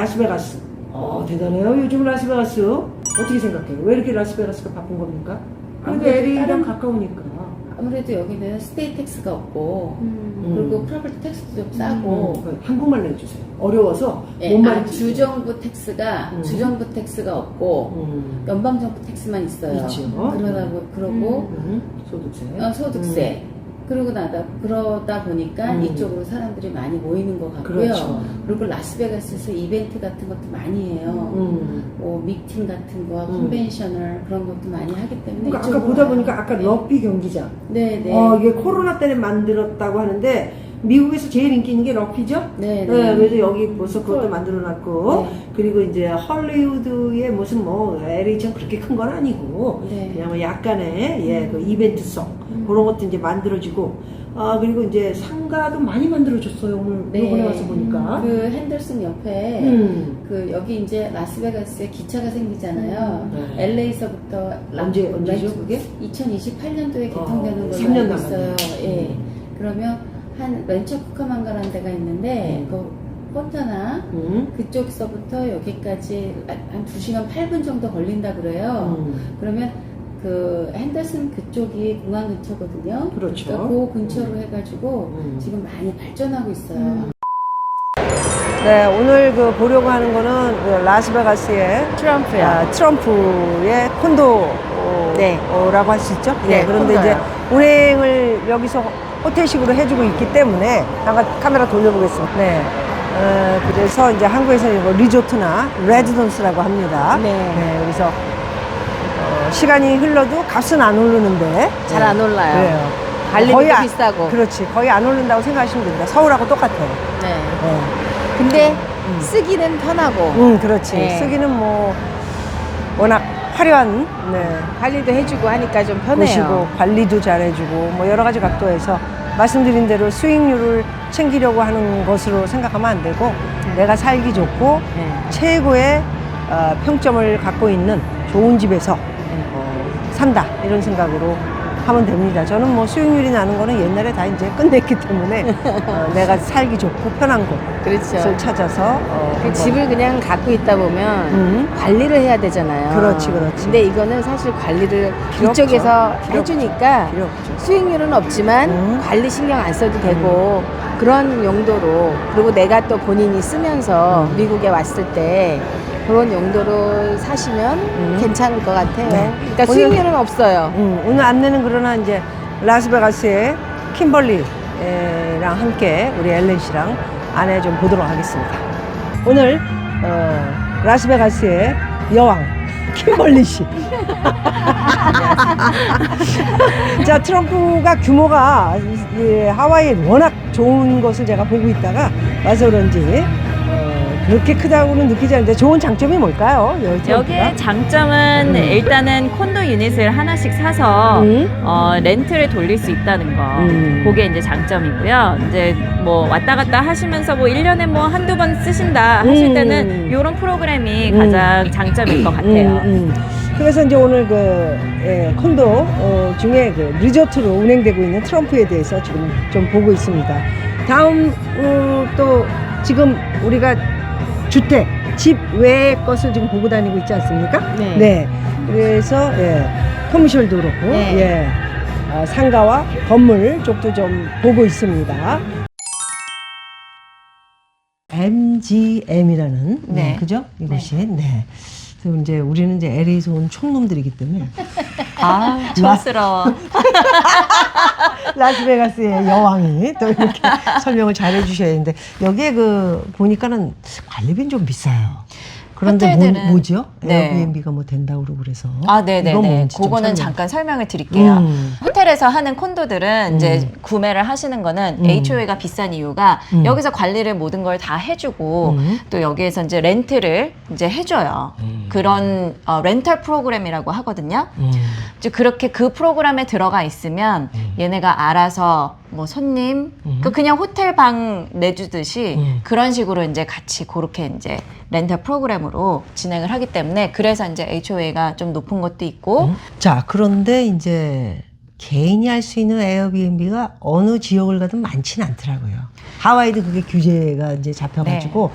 라스베가스. 어, 대단해요. 요즘 라스베가스. 어떻게 생각해요? 왜 이렇게 라스베가스가 바쁜 겁니까? 그래도 아무래도 LA랑 다른- 가까우니까. 아무래도 여기는 스테이 텍스가 없고 음. 그리고 프로퍼티 텍스도 좀 싸고 음, 한국말로 해주세요. 어려워서 예, 뭔 아, 말인지. 주정부 텍스가 음. 주정부 텍스가 없고 음. 연방정부 텍스만 있어요. 있죠. 그러다 보, 그러고 음. 소득세. 어, 소득세. 그러고 나다 그러다 보니까 음. 이쪽으로 사람들이 많이 모이는 것 같고요. 그렇죠. 그리고 라스베가스에서 이벤트 같은 것도 많이 해요. 음. 뭐 미팅 같은 거, 음. 컨벤셔널 그런 것도 많이 하기 때문에 그러니까 아까 보다. 보니까 아까 네. 럭비 경기장. 네, 네. 어, 이게 코로나 때문에 만들었다고 하는데 미국에서 제일 인기 있는 게 럭비죠? 네, 네, 네. 그래서 여기 벌써 그것도 헐. 만들어 놨고, 네. 그리고 이제 헐리우드의 무슨 뭐, LA처럼 그렇게 큰 건 아니고, 네. 그냥 뭐 약간의, 예, 그 이벤트성, 음. 그런 것도 이제 만들어지고, 아, 그리고 이제 상가도 많이 만들어줬어요, 오늘. 이번에 와서 보니까. 그 핸들슨 옆에 음. 그 여기 이제 라스베가스에 기차가 생기잖아요. 네. LA에서부터 언제, 언제죠, 그게? 2028년도에 개통되는 어, 걸로 3년 알고 있어요. 예. 음. 그러면 한 렌처 쿠카만가라는 데가 있는데 음. 그 폰타나 음. 그쪽서부터 여기까지 한 2시간 8분 정도 걸린다 그래요. 음. 그러면 그 핸더슨 그쪽이 공항 근처거든요. 그렇죠. 그러니까 그 근처로 해가지고 음. 지금 많이 발전하고 있어요. 음. 네, 오늘 그 보려고 하는 거는 그 라스베가스의 트럼프요. 아, 트럼프의 콘도라고 네. 할 수 있죠. 네, 그런데 콘도요. 이제 운행을 여기서 호텔식으로 해주고 있기 때문에 잠깐 카메라 돌려보겠습니다. 네. 어, 그래서 이제 한국에서는 이거 리조트나 레지던스라고 합니다. 네. 그래서 어, 시간이 흘러도 값은 안 오르는데 잘 안 올라요. 그래요. 관리비도 거의 안- 비싸고. 그렇지. 거의 안 오른다고 생각하시면 됩니다. 서울하고 똑같아요. 네. 네. 근데 음. 쓰기는 편하고 응, 그렇지. 네. 쓰기는 뭐 워낙 화려한 네, 관리도 해주고 하니까 좀 편해요. 곳이고 관리도 잘해주고 뭐 여러 가지 각도에서 말씀드린 대로 수익률을 챙기려고 하는 것으로 생각하면 안 되고 내가 살기 좋고 네. 최고의 어, 평점을 갖고 있는 좋은 집에서 어, 산다 이런 생각으로 하면 됩니다. 저는 뭐 수익률이 나는 거는 옛날에 다 이제 끝냈기 때문에 어, 내가 살기 좋고 편한 곳을 그렇죠. 찾아서 어, 그 한번 집을 그냥 갖고 있다 보면 음. 관리를 해야 되잖아요. 그렇지, 그렇지. 근데 이거는 사실 관리를 없죠. 이쪽에서 해주니까 필요 없죠. 수익률은 없지만 음. 관리 신경 안 써도 되고 그런 용도로 그리고 내가 또 본인이 쓰면서 음. 미국에 왔을 때 그런 용도로 사시면 음. 괜찮을 것 같아요. 네. 그러니까 오늘- 수익률은 없어요. 음, 오늘 안내는 그러나 이제 라스베가스의 킴벌리랑 함께 우리 엘렌 씨랑 안내 좀 보도록 하겠습니다. 오늘 어, 라스베가스의 여왕 킴벌리 씨. 자 트럼프가 규모가 이, 하와이에 워낙 좋은 것을 제가 보고 있다가 와서 그런지 어, 그렇게 크다고는 느끼지 않는데 좋은 장점이 뭘까요? 여기? 여기의 장점은 음. 일단은 콘도 유닛을 하나씩 사서 음. 어, 렌트를 돌릴 수 있다는 거. 음. 그게 이제 장점이고요. 이제 뭐 왔다 갔다 하시면서 뭐 1년에 뭐 한두 번 쓰신다 하실 음. 때는 이런 프로그램이 음. 가장 장점일 것 같아요. 음, 음. 그래서 이제 오늘 그 예, 콘도 어, 중에 그 리조트로 운행되고 있는 트럼프에 대해서 지금 좀 보고 있습니다. 다음 어, 또 지금 우리가 주택 집 외의 것을 지금 보고 다니고 있지 않습니까? 네. 그래서 예, 커뮤셜도 그렇고 네. 예, 아, 상가와 건물 쪽도 좀 보고 있습니다. MGM이라는 네, 네. 그죠? 이곳이 네. 그래서 이제 우리는 이제 LA에서 온 촌놈들이기 때문에 아, 촌스러워. 라스베가스의 여왕이 또 이렇게 설명을 잘 해주셔야 되는데 여기에 그 보니까는 관리비는 좀 비싸요. 그런데 뭐, 호텔들은- 뭐죠? 네. 에어비앤비가 뭐 된다고 그러고 그래서 아, 네네네. 뭔지 좀 그거는 설명. 잠깐 설명을 드릴게요. 음. 호텔에서 하는 콘도들은 음. 이제 구매를 하시는 거는 음. HOA가 비싼 이유가 음. 여기서 관리를 모든 걸 다 해주고 음. 또 여기에서 이제 렌트를 이제 해줘요. 음. 그런 어, 렌털 프로그램이라고 하거든요. 음. 이제 그렇게 그 프로그램에 들어가 있으면 음. 얘네가 알아서 뭐 손님 음. 그 그냥 호텔 방 내주듯이 음. 그런 식으로 이제 같이 그렇게 이제 렌털 프로그램으로 진행을 하기 때문에 그래서 이제 HOA가 좀 높은 것도 있고 음. 자, 그런데 이제 개인이 할 수 있는 에어비앤비가 어느 지역을 가든 많지는 않더라고요. 하와이도 그게 규제가 이제 잡혀가지고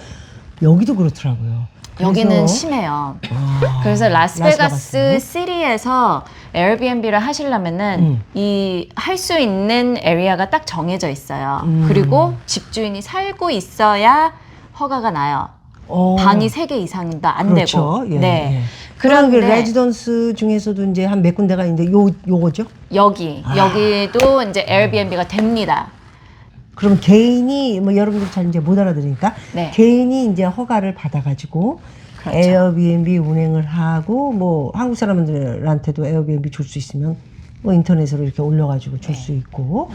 여기도 그렇더라고요. 여기는 심해요. 아, 그래서 라스베가스? 시리에서 에어비앤비를 하시려면은 음. 이 할 수 있는 에리아가 딱 정해져 있어요. 음. 그리고 집주인이 살고 있어야 허가가 나요. 어, 방이 세 개 이상도 안 그렇죠. 되고. 예, 네. 예. 그런 그 그런데 레지던스 중에서도 이제 한 몇 군데가 있는데 요 요거죠? 여기 아. 여기도 이제 에어비앤비가 됩니다. 그럼 개인이 뭐 여러분들 잘 이제 못 알아들으니까 네. 개인이 이제 허가를 받아가지고 그렇죠. 에어비앤비 운행을 하고 뭐 한국 사람들한테도 에어비앤비 줄 수 있으면 뭐 인터넷으로 이렇게 올려가지고 줄 네. 수 있고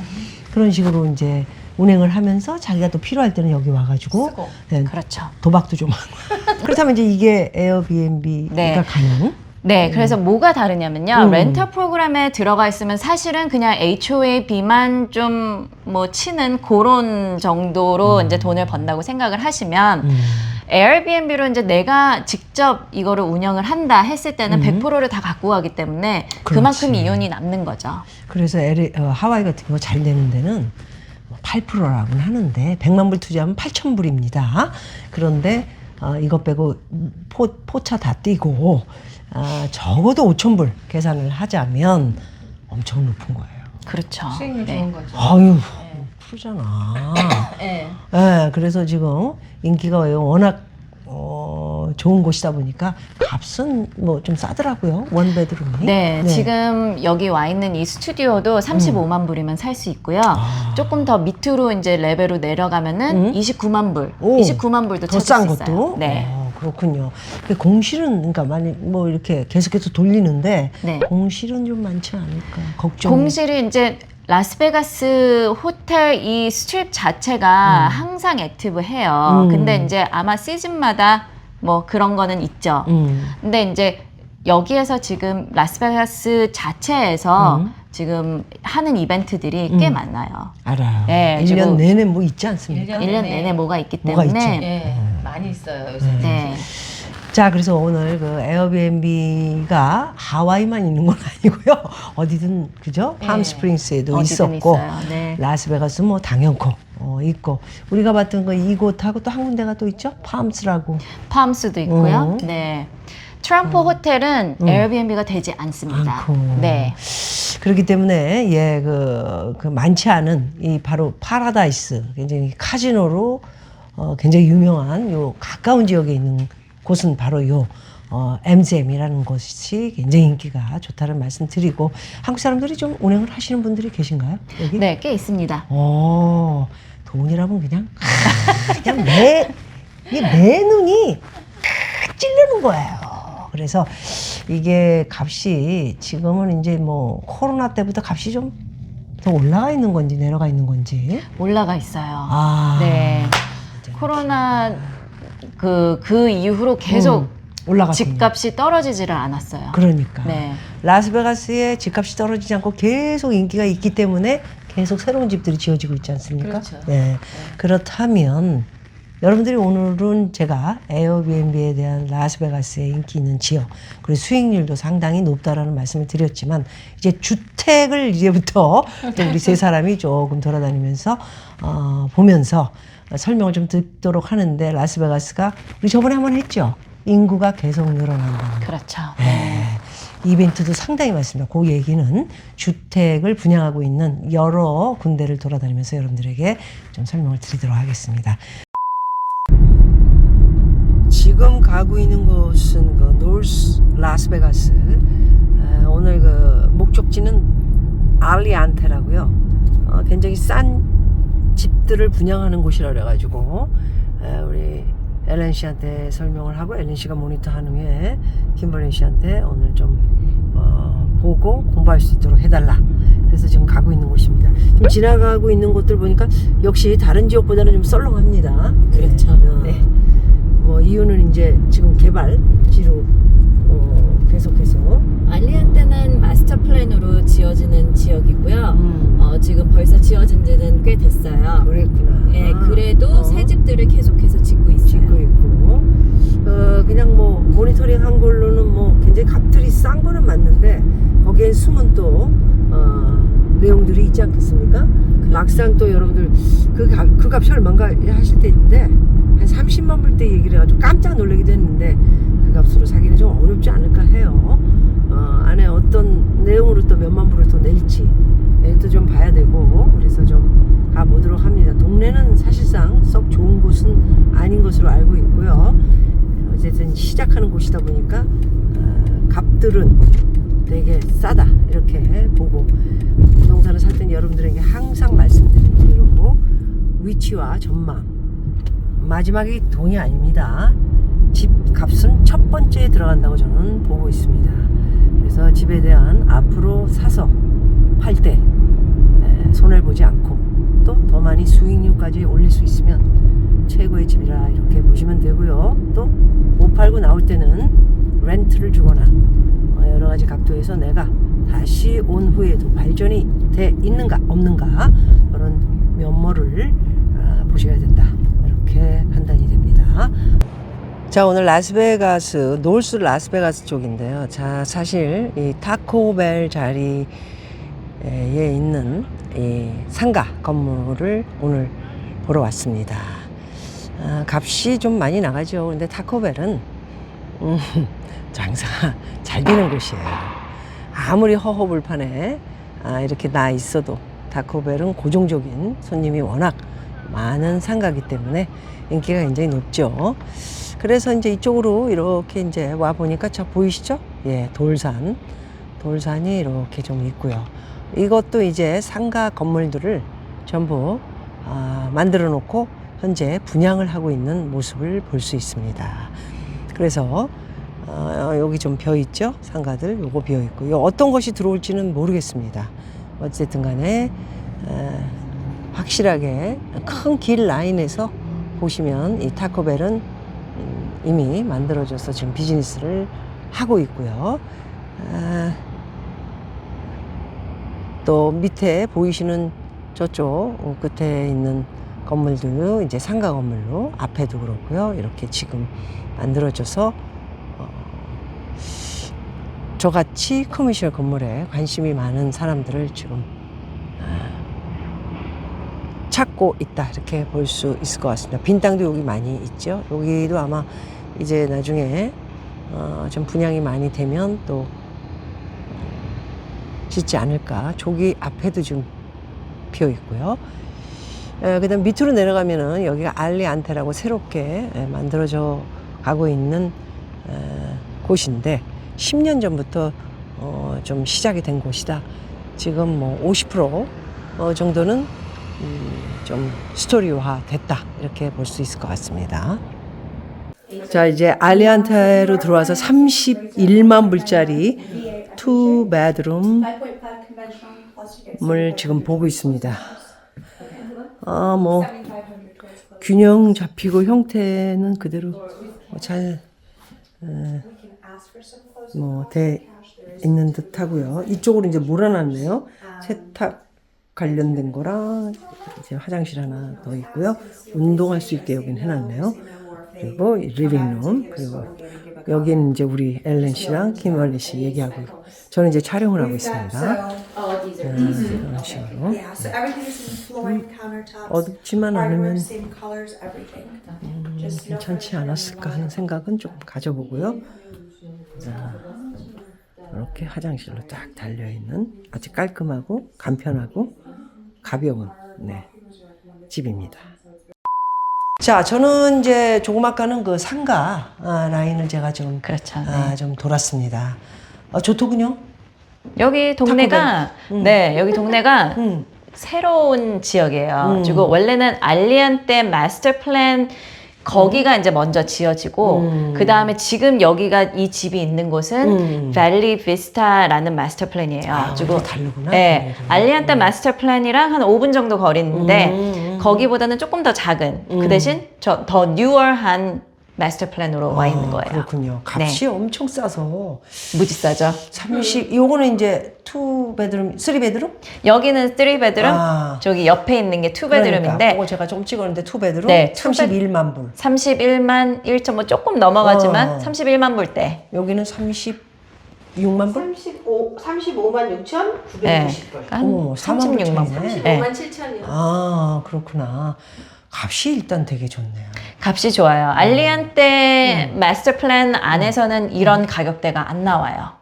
그런 식으로 이제 운행을 하면서 자기가 또 필요할 때는 여기 와가지고 네, 그렇죠. 도박도 좀 하고 그렇다면 이제 이게 에어비앤비가 네. 가능? 네, 그래서 뭐가 다르냐면요. 음. 렌터 프로그램에 들어가 있으면 사실은 그냥 HOA비만 좀 뭐 치는 그런 정도로 이제 돈을 번다고 생각을 하시면 음. 에어비앤비로 이제 내가 직접 이거를 운영을 한다 했을 때는 100%를 다 갖고 가기 때문에 그만큼 음. 그렇지. 이윤이 남는 거죠. 그래서 LA, 어, 하와이 같은 거잘 되는 데는 뭐 8%라고는 하는데 100만 불 투자하면 8천 불입니다. 그런데 어, 이것 빼고 포, 포차 다 띄고 아, 적어도 5천 불 계산을 하자면 엄청 높은 거예요. 그렇죠. 수익률 네. 좋은 거죠. 아유 푸르잖아. 네. 예, 그래서 지금 인기가 워낙 어, 좋은 곳이다 보니까 값은 뭐 좀 싸더라고요. 원베드룸이. 네, 지금 여기 와 있는 이 스튜디오도 35만 불이면 살 수 있고요. 음. 아. 조금 더 밑으로 이제 레벨로 내려가면은 음. 29만 불, 오, 29만 불도 더 찾을 싼 수 있어요. 것도. 네. 어, 그렇군요. 그 공실은 그러니까 많이 뭐 이렇게 계속해서 돌리는데 네. 공실은 좀 많지 않을까 걱정. 공실이 이제 라스베가스 호텔 이 스트립 자체가 항상 액티브해요. 음. 근데 이제 아마 시즌마다 뭐 그런 거는 있죠. 음. 근데 이제 여기에서 지금 라스베가스 자체에서 음. 지금 하는 이벤트들이 꽤 많아요. 알아요. 네, 1년 지금- 내내 뭐 있지 않습니까? 일 1년 년 내내 내내 뭐가 있기 뭐가 때문에 있죠. 예, 많이 있어요 요새. 네. 자, 그래서 오늘 그 에어비앤비가 하와이만 있는 건 아니고요. 어디든 그죠? 네. 팜스프링스에도 어디든 있었고 있어요. 네. 라스베가스 뭐 당연코 어, 있고 우리가 봤던 거 이곳하고 또 한 군데가 또 있죠? 팜스라고. 팜스도 있고요. 음. 네. 트럼프 호텔은 음. 에어비앤비가 되지 않습니다. 않고. 네. 그렇기 때문에 예, 그, 그 많지 않은 이 바로 파라다이스 굉장히 카지노로 어, 굉장히 유명한 요 가까운 지역에 있는 곳은 바로 요 어, MGM이라는 곳이 굉장히 인기가 좋다는 말씀 드리고 한국 사람들이 좀 운행을 하시는 분들이 계신가요? 여기? 네, 꽤 있습니다. 어, 돈이라면 그냥 그냥 내, 이게 내 눈이 찔르는 거예요. 그래서 이게 값이 지금은 이제 뭐 코로나 때보다 값이 좀 더 올라가 있는 건지 내려가 있는 건지. 올라가 있어요. 아, 네. 코로나 그, 그 이후로 계속 음, 올라갔군요. 집값이 떨어지지를 않았어요. 그러니까 네. 라스베가스의 집값이 떨어지지 않고 계속 인기가 있기 때문에 계속 새로운 집들이 지어지고 있지 않습니까? 그렇죠. 네. 그렇다면 여러분들이 오늘은 제가 에어비앤비에 대한 라스베가스의 인기 있는 지역 그리고 수익률도 상당히 높다라는 말씀을 드렸지만 이제 주택을 이제부터 또 우리 세 사람이 조금 돌아다니면서 어, 보면서 설명을 좀 듣도록 하는데 라스베가스가 우리 저번에 한번 했죠. 인구가 계속 늘어난다는 거. 그렇죠. 네. 이벤트도 상당히 많습니다. 그 얘기는 주택을 분양하고 있는 여러 군데를 돌아다니면서 여러분들에게 좀 설명을 드리도록 하겠습니다. 지금 가고 있는 곳은 그 노스 라스베가스. 에, 오늘 그 목적지는 알리안테라고요. 어, 굉장히 싼 집들을 분양하는 곳이라 그래가지고 에, 우리 엘렌 씨한테 설명을 하고 엘렌 씨가 모니터하는 후에 김버린 씨한테 오늘 좀 어, 보고 공부할 수 있도록 해달라. 그래서 지금 가고 있는 곳입니다. 좀 지나가고 있는 곳들 보니까 역시 다른 지역보다는 좀 썰렁합니다. 그렇죠. 어, 네. 뭐 이유는 이제 지금 개발지로 어, 계속해서 알리안테는 마스터 플랜으로 지어지는 지역이고요. 음, 어, 지금 벌써 지어진 지는 꽤 됐어요. 그랬구나. 예, 그래도 어. 새 집들을 계속해서 짓고 있어요. 짓고 있고 어, 그냥 뭐 모니터링 한 걸로는 뭐 굉장히 값들이 싼 거는 맞는데 거기에 숨은 또 어, 내용들이 있지 않겠습니까? 막상 또 여러분들 그, 값, 그 값이 얼마인가 하실 때 있는데 한 30만 불대 얘기를 해가지고 깜짝 놀라기도 했는데 그 값으로 사기는 좀 어렵지 않을까 해요. 어, 안에 어떤 내용으로 또 몇만 불을 더 낼지 또좀 봐야 되고 그래서 좀 가보도록 합니다. 동네는 사실상 썩 좋은 곳은 아닌 것으로 알고 있고요. 어쨌든 시작하는 곳이다 보니까 어, 값들은 되게 싸다 이렇게 보고 부동산을 살 때는 여러분들에게 항상 말씀드린 대로 위치와 전망 마지막이 돈이 아닙니다. 집 값은 첫 번째에 들어간다고 저는 보고 있습니다. 그래서 집에 대한 앞으로 사서 팔 때 손해를 보지 않고 또 더 많이 수익률까지 올릴 수 있으면 최고의 집이라 이렇게 보시면 되고요. 또 못 팔고 나올 때는 렌트를 주거나 어, 여러 가지 각도에서 내가 다시 온 후에도 발전이 돼 있는가 없는가 그런 면모를 아, 보셔야 된다 이렇게 판단이 됩니다. 자 오늘 라스베가스 노스 라스베가스 쪽인데요. 자 사실 이 타코벨 자리에 있는 이 상가 건물을 오늘 보러 왔습니다. 아, 값이 좀 많이 나가죠. 근데 타코벨은 음, 장사가 잘 되는 곳이에요. 아무리 허허불판에 아, 이렇게 나 있어도 타코벨은 고정적인 손님이 워낙 많은 상가기 때문에 인기가 굉장히 높죠. 그래서 이제 이쪽으로 이렇게 이제 와 보니까 저 보이시죠? 예, 돌산. 돌산이 이렇게 좀 있고요. 이것도 이제 상가 건물들을 전부 아, 만들어 놓고 현재 분양을 하고 있는 모습을 볼 수 있습니다. 그래서 어, 여기 좀 비어 있죠? 상가들 요거 비어 있고 요 어떤 것이 들어올지는 모르겠습니다. 어쨌든 간에 에, 확실하게 큰 길 라인에서 보시면 이 타코벨은 음, 이미 만들어져서 지금 비즈니스를 하고 있고요. 아, 또 밑에 보이시는 저쪽 끝에 있는 건물들도 이제 상가 건물로 앞에도 그렇고요. 이렇게 지금 만들어져서 어, 저같이 커머셜 건물에 관심이 많은 사람들을 지금 아, 찾고 있다 이렇게 볼 수 있을 것 같습니다. 빈 땅도 여기 많이 있죠. 여기도 아마 이제 나중에 어, 좀 분양이 많이 되면 또 짓지 않을까. 저기 앞에도 좀 비어 있고요. 에, 그다음 밑으로 내려가면은 여기가 알리안테라고 새롭게 에, 만들어져 가고 있는 에, 곳인데 10년 전부터 어, 좀 시작이 된 곳이다. 지금 뭐 50% 어, 정도는 음, 좀 스토리화 됐다 이렇게 볼 수 있을 것 같습니다. 자 이제 알리안테로 들어와서 31만 불짜리 투 베드룸 을 지금 보고 있습니다. 아, 뭐, 균형 잡히고 형태는 그대로 잘, 에, 뭐, 돼 있는 듯 하고요. 이쪽으로 이제 몰아놨네요. 세탁 관련된 거랑 이제 화장실 하나 더 있고요. 운동할 수 있게 여긴 해놨네요. 그리고 이 리빙룸, 그리고 여기는 이제 우리 엘렌 씨랑 김월리 씨 얘기하고 있고, 저는 이제 촬영을 하고 있습니다. 음, 이런 식으로. Flooring, countertops, 어둡지만 않으면 no 괜찮지 않았을까 하는 생각은 좀 가져보고요. 자, 이렇게 화장실로 딱 달려있는 아주 깔끔하고 간편하고 가벼운 네, 집입니다. 자, 저는 이제 조그맣게는 그 상가 아, 라인을 제가 좀, 그렇죠. 네. 아, 좀 돌았습니다. 아, 좋더군요. 여기 동네가 네 여기 동네가 음. 새로운 지역이에요. 음. 그리고 원래는 알리안테 마스터 플랜 거기가 이제 먼저 지어지고 음. 그 다음에 지금 여기가 이 집이 있는 곳은 음. 밸리 비스타라는 마스터 플랜이에요. 아, 그리고 다르구나. 네, 음. 알리안테 마스터 플랜이랑 한 5분 정도 거리인데 음. 거기보다는 조금 더 작은 그 대신 저 더 뉴얼한 마스터 플랜으로 와 있는 아, 거예요. 네. 그렇군요. 값이 엄청 싸서 무지 싸죠. 30, 요거는 이제 투 베드룸, 쓰리 베드룸? 여기는 3베드룸, 아. 저기 옆에 있는 게 2베드룸인데 그러니까 제가 좀 찍었는데 투 베드룸 네, 31만 불. 31만 1점 뭐 조금 넘어가지만 어. 31만 불대. 여기는 36만 불? 35, 35만 6천 네. 990불. 한 어머, 4만 불 36만 차이네. 불. 네. 35만 7천이요. 아, 그렇구나. 값이 일단 되게 좋네요. 값이 좋아요. 알리안테 마스터 플랜 안에서는 이런 가격대가 안 나와요.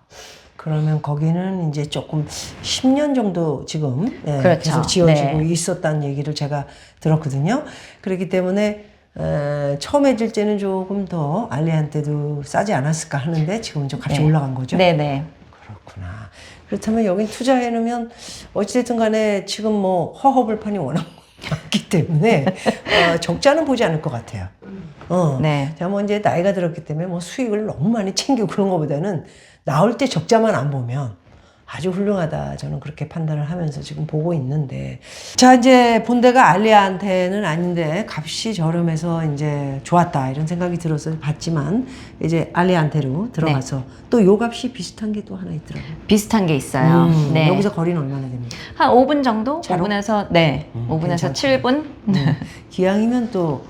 그러면 거기는 이제 조금 10년 정도 지금 예, 그렇죠. 계속 지어지고 네. 있었다는 얘기를 제가 들었거든요. 그렇기 때문에 에, 처음에 질 때는 조금 더 알리한테도 싸지 않았을까 하는데 지금은 좀 값이 네. 올라간 거죠. 네네. 그렇구나. 그렇다면 여긴 투자해 놓으면 어찌됐든 간에 지금 뭐 허허벌판이 워낙 많기 때문에 어, 적자는 보지 않을 것 같아요. 어. 네. 제가 뭐 이제 나이가 들었기 때문에 뭐 수익을 너무 많이 챙기고 그런 것보다는 나올 때 적자만 안 보면 아주 훌륭하다. 저는 그렇게 판단을 하면서 지금 보고 있는데. 자, 이제 본대가 알리아한테는 아닌데 값이 저렴해서 이제 좋았다. 이런 생각이 들어서 봤지만 이제 알리아한테로 들어가서 또 요 값이 비슷한 게 또 하나 있더라고요. 비슷한 게 있어요. 음, 네. 여기서 거리는 얼마나 됩니까? 한 5분 정도? 차로? 5분에서 네. 음, 5분에서 괜찮죠. 7분? 음, 기왕이면 또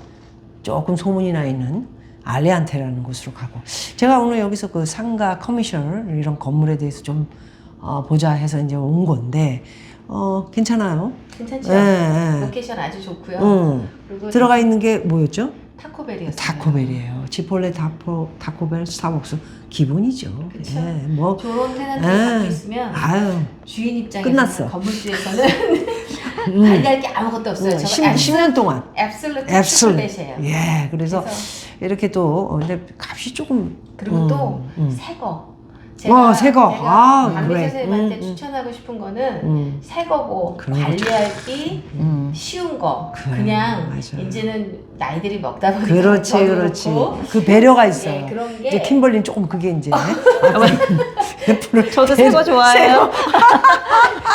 조금 소문이 나 있는 알레안테라는 곳으로 가고 제가 오늘 여기서 그 상가 커미셔널 이런 건물에 대해서 좀 어, 보자 해서 이제 온 건데 어 괜찮아요. 괜찮죠? 예, 예. 로케이션 아주 좋고요. 음. 그리고 들어가 있는 게 뭐였죠? 타코벨이었어요. 타코벨이에요. 치폴레, 타포, 타코벨, 스타벅스 기본이죠. 그쵸. 예, 뭐 좋은 테넌트 예. 갖고 있으면 아유 주인 입장에서 끝났어. 건물주에서는 관리할 게 아무것도 없어요. 저거 10, 10년 동안 앱솔루트 앱솔. 플랫이에요. 예, 그래서, 그래서 이렇게 또 어, 근데 값이 조금 그리고 음, 또 음. 새거. 와, 새 거. 아, 박미 그래. 선생님한테 음, 음. 추천하고 싶은 거는 음. 새 거고 그런 거 관리하기 음. 쉬운 거. 그래, 그냥 맞아. 이제는 나이들이 먹다 보니까 그렇지, 더 그렇지. 그렇고. 그 배려가 있어요. 예, 그런 게 이제 킴벌리는 조금 그게 이제 저도 새 거 좋아해요.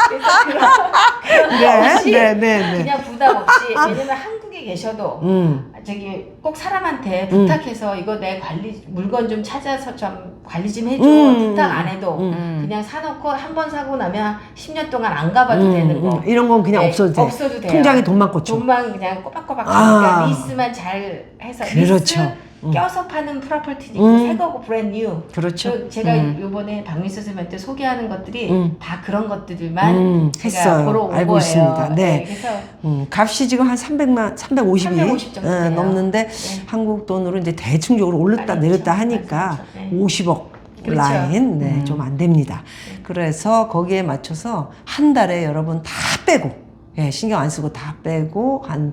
그래서 그런 네, 없이 네, 네, 네. 그냥 부담 없이 왜냐면 한국에 계셔도 음, 저기 꼭 사람한테 부탁해서 이거 내 관리 물건 좀 찾아서 좀 관리 좀 해줘 음, 부탁 안 해도 음. 그냥 사놓고 한 번 사고 나면 10년 동안 안 가봐도 음, 되는 거 음. 이런 건 그냥 네, 없어도 돼. 없어도 돼요. 통장에 돈만 꽂혀. 돈만 그냥 꼬박꼬박 아. 가니까 리스만 잘 해서 그렇죠. 리스 음. 껴서 파는 프로퍼티도 음. 있고 새 거고 브랜드 뉴 그렇죠. 저- 제가 음. 요번에 박미수 선생님한테 소개하는 것들이 음. 다 그런 것들만 음, 제가 했어요. 보러 온 알고 거예요. 있습니다. 네. 그래서 음, 값이 지금 한 300만, 350이 350 정도 돼요. 넘는데 네. 한국 돈으로 이제 대충적으로 올랐다. 내렸다 하니까 맞아. 네. 50억 그렇죠. 라인 네, 음. 좀안 됩니다. 그래서 거기에 맞춰서 한 달에 여러분 다 빼고 예, 신경 안 쓰고 다 빼고 한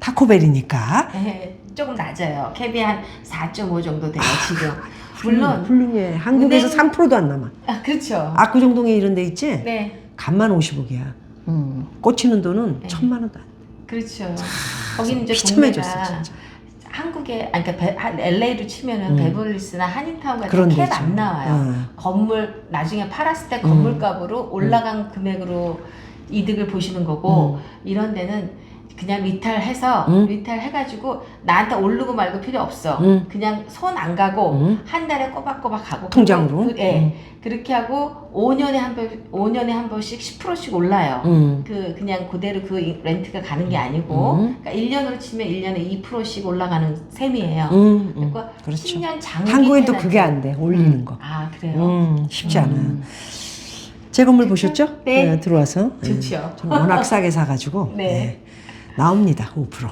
타코벨이니까 네, 조금 낮아요. 캡이 한 4.5 정도 돼요 지금. 물론 훌륭해. 한국에서 은행- 3%도 안 남아. 아 그렇죠. 압구정동에 이런 데 있지? 네, 간만 50억이야. 음. 꽂히는 돈은 네. 천만 원도 안 돼. 그렇죠. 거기는 이제 비참해졌어 동네가 진짜. 한국에 아니 그러니까 LA로 치면은 음. 베버리힐스나 한인타운 같은 그런 캡 데죠. 안 나와요. 어. 건물 나중에 팔았을 때 음. 건물값으로 올라간 금액으로 이득을 보시는 거고 이런 데는 그냥 리탈해서 음. 리탈해가지고 나한테 오르고 말고 필요 없어. 음. 그냥 손 안 가고 음. 한 달에 꼬박꼬박 가고 통장으로? 그, 예. 음. 그렇게 하고 5년에 한 번, 5년에 한 번씩 10%씩 올라요. 음. 그 그냥 그대로 그 이- 렌트가 가는 게 아니고 음. 그러니까 1년으로 치면 1년에 2%씩 올라가는 셈이에요. 음, 음. 그러니까 그렇죠. 10년 장기 한국엔 또. 그게 안 돼. 올리는 거. 아 그래요? 음, 쉽지 음. 않아요. 제 건물 보셨죠? 네. 들어와서. 좋죠. 네. 워낙 싸게 사가지고. 네. 나옵니다. 5%.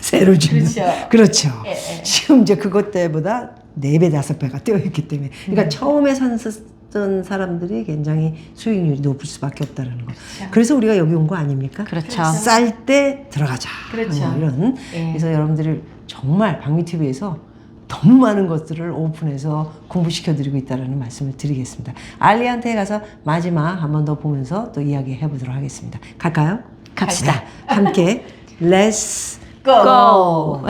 새로 주면. 그렇죠. 그렇죠. 예, 예. 지금 이제 그것 때보다 4배, 5배가 뛰어있기 때문에. 그러니까 처음에 샀었던 사람들이 굉장히 수익률이 높을 수밖에 없다는 거. 그렇죠. 그래서 우리가 여기 온 거 아닙니까? 그렇죠. 쌀 때 들어가자. 그렇죠. 뭐 이런. 예. 그래서 여러분들이 정말 박미TV에서 너무 많은 것들을 오픈해서 공부시켜드리고 있다는 말씀을 드리겠습니다. 알리한테 가서 마지막 한 번 더 보면서 또 이야기 해 보도록 하겠습니다. 갈까요? 갑시다. 네, 함께 Let's Go.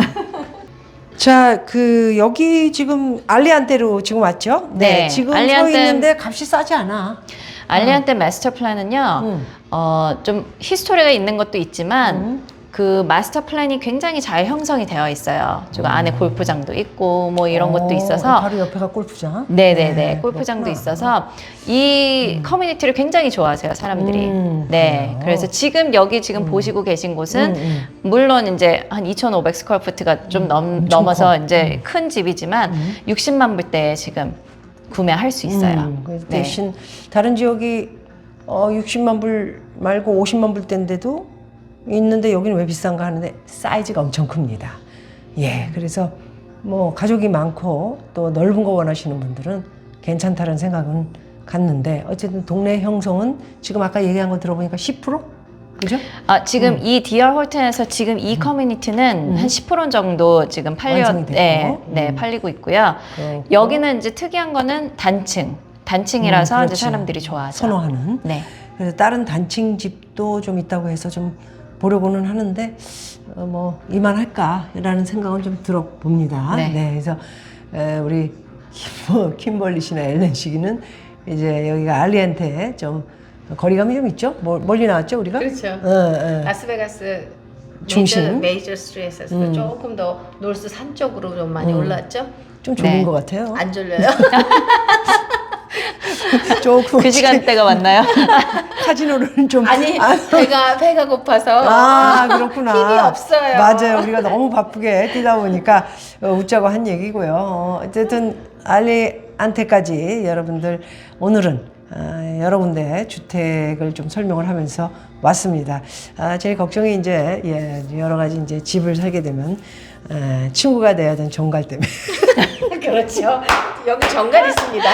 자, 그 여기 지금 알리안테로 지금 왔죠? 네, 지금 서 알리안테- 있는데 값이 싸지 않아. 알리안테 마스터 플랜은요, 음. 어, 좀 히스토리가 있는 것도 있지만, 음. 그 마스터 플랜이 굉장히 잘 형성이 되어 있어요. 지금 안에 골프장도 있고, 뭐 이런 것도 어, 있어서. 바로 옆에가 골프장. 네네네. 네, 골프장도 그렇구나. 있어서 이 커뮤니티를 굉장히 좋아하세요, 사람들이. 음, 네. 그래요? 그래서 지금 여기 지금 보시고 계신 곳은 음, 음. 물론 이제 한 2,500 스퀘어푸트가 좀 넘, 엄청 넘어서 커. 이제 큰 집이지만 음. 60만 불대에 지금 구매할 수 있어요. 음, 그래서 네. 대신 다른 지역이 어, 60만 불 말고 50만 불대인데도 있는데 여기는 왜 비싼가 하는데 사이즈가 엄청 큽니다. 예, 그래서 뭐 가족이 많고 또 넓은 거 원하시는 분들은 괜찮다는 생각은 갔는데 어쨌든 동네 형성은 지금 아까 얘기한 거 들어보니까 10%? 그죠? 아, 지금 이 디얼 홀튼에서 지금 이 커뮤니티는 음. 한 10% 정도 지금 팔려 완성이 됐고. 네, 네, 음. 팔리고 있고요. 그렇고 여기는 이제 특이한 거는 단층. 단층이라서 음, 이제 그렇지. 사람들이 좋아하죠. 선호하는 네. 그래서 다른 단층 집도 좀 있다고 해서 좀 보려고는 하는데 어, 뭐 이만할까라는 생각은 좀 들어봅니다. 네. 그래서 에, 우리 킴- 킴벌리 씨나 엘렌 씨는 이제 여기가 알리한테 좀 거리감이 좀 있죠. 멀- 멀리 나왔죠 우리가. 그렇죠. 어, 어. 라스베가스 중심. 메이저 스트리트에서 음. 조금 더 노스 산 쪽으로 좀 많이 음. 올랐죠? 좀 좋은 네. 것 같아요. 안 졸려요? 조금 그 시간대가 맞나요? 카지노를 좀 아니 아, 배가 배가 고파서 아, 그렇구나. 힘이 없어요. 맞아요. 우리가 너무 바쁘게 뛰다 보니까 어, 웃자고 한 얘기고요. 어, 어쨌든 알리한테까지 여러분들 오늘은 아, 여러 군데 주택을 좀 설명을 하면서 왔습니다. 아, 제일 걱정이 이제 예, 여러 가지 이제 집을 살게 되면 에, 친구가 돼야 되는 종갈 때문에 그렇죠. 여기 정갈 있습니다.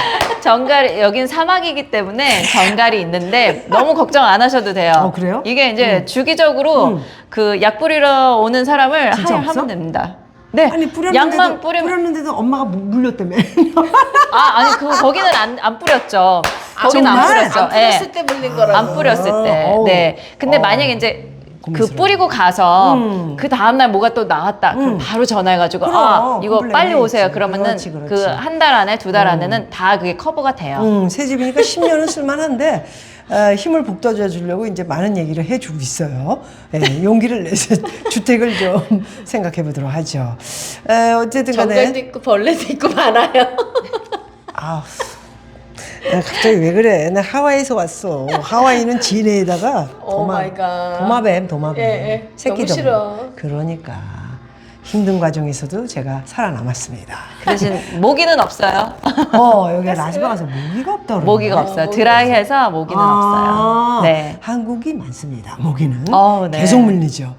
정갈 여긴 사막이기 때문에 정갈이 있는데 너무 걱정 안 하셔도 돼요. 어, 그래요? 이게 이제 주기적으로 음. 그약 뿌리러 오는 사람을 진짜 하, 없어? 하면 됩니다. 네. 아니 뿌렸는데도 약만 뿌리면 뿌렸는데도 엄마가 물- 물렸다며. 아 아니 그 거기는 안, 안 뿌렸죠. 거기는 안 정말? 뿌렸죠. 안 예. 뿌렸을 때 물린 거라고. 안 뿌렸을 때. 어우. 네. 근데 어. 만약에 이제 그 고민스러워. 뿌리고 가서 음. 그 다음 날 뭐가 또 나왔다. 그럼 음. 바로 전화해가지고 그럼, 아 이거 컴플레인 빨리 오세요. 해야지. 그러면은 그렇지, 그렇지. 그 한 달 안에 두달 음. 안에는 다 그게 커버가 돼요. 음, 새 집이니까 10년은 쓸만한데 어, 힘을 북돋아 주려고 이제 많은 얘기를 해주고 있어요. 예, 용기를 내서 주택을 좀 생각해 보도록 하죠. 에, 어쨌든 정갈도 간에 있고 벌레도 있고 많아요. 아, 나 갑자기 왜 그래? 나 하와이에서 왔어. 하와이는 진해에다가 오 도마, 마이 갓. 도마뱀, 도마뱀. 예, 예. 새끼 너무 도마. 싫어. 그러니까 힘든 과정에서도 제가 살아남았습니다. 그 대신 모기는 없어요. 어, 여기 라스베가스 모기가 그러네. 모기가 없어요. 모기가 드라이해서 모기는 아, 없어요. 네. 한국이 많습니다. 모기는 어, 네. 계속 물리죠.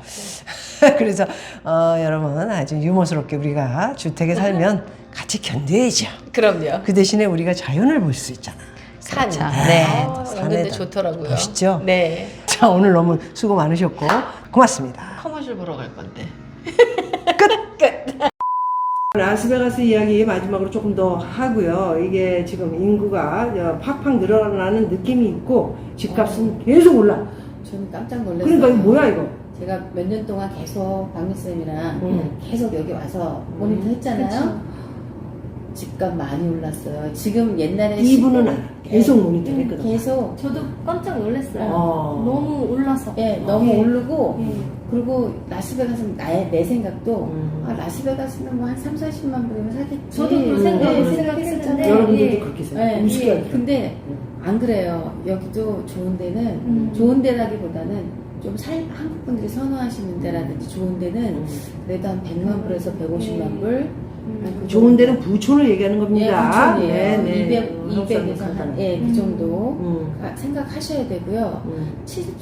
그래서 어, 여러분 아주 유머스럽게 우리가 주택에 살면 같이 견뎌야죠. 그럼요. 그 대신에 우리가 자연을 볼 수 있잖아. 산. 네. 아, 산에다. 근데 좋더라고요. 멋있죠? 네. 자 오늘 너무 수고 많으셨고 고맙습니다. 커머셜 보러 갈 건데. 라스베가스 이야기 마지막으로 조금 더 하고요. 이게 지금 인구가 팍팍 늘어나는 느낌이 있고 집값은 계속 올라. 저는 깜짝 놀랐어요. 그러니까 이거 뭐야 이거? 제가 몇 년 동안 계속 박미쌤이랑 음. 계속 여기 와서 모니터 했잖아요. 집값 많이 올랐어요. 지금 옛날에 이분은 시- 알아. 계속 예, 모니터 했거든. 계속 저도 깜짝 놀랐어요. 어. 너무 올라서. 예, 너무 예. 오르고 예. 그리고 라스베가스는 나의 내 생각도 음. 아, 라스베가스는 뭐 한 3, 40만 불이면 사겠지. 저도 그 생각을 예, 생각했었는데 여러분들도 예. 그렇게 생각해요. 예, 우습게 예. 하죠. 근데 안 그래요. 여기도 좋은 데는 음. 좋은 데라기보다는 좀 살, 한국 분들이 선호하시는 데라든지 좋은 데는 그래도 한 100만 불에서 150만 불. 음. 한그 좋은. 데는 부촌을 얘기하는 예, 겁니다. 부천이에요. 네, 네. 200, 한국 200에서 사람들 한, 예, 그 음. 정도 음. 아, 생각하셔야 되고요. 음. 70,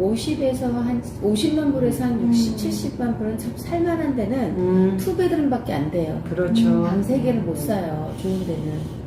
50에서 한 50만 불에서 한 60, 음. 70만 불은 참 살만한 데는 음. 투베드룸밖에 안 돼요. 그렇죠. 방 세 개를 못 사요. 좋은 데는.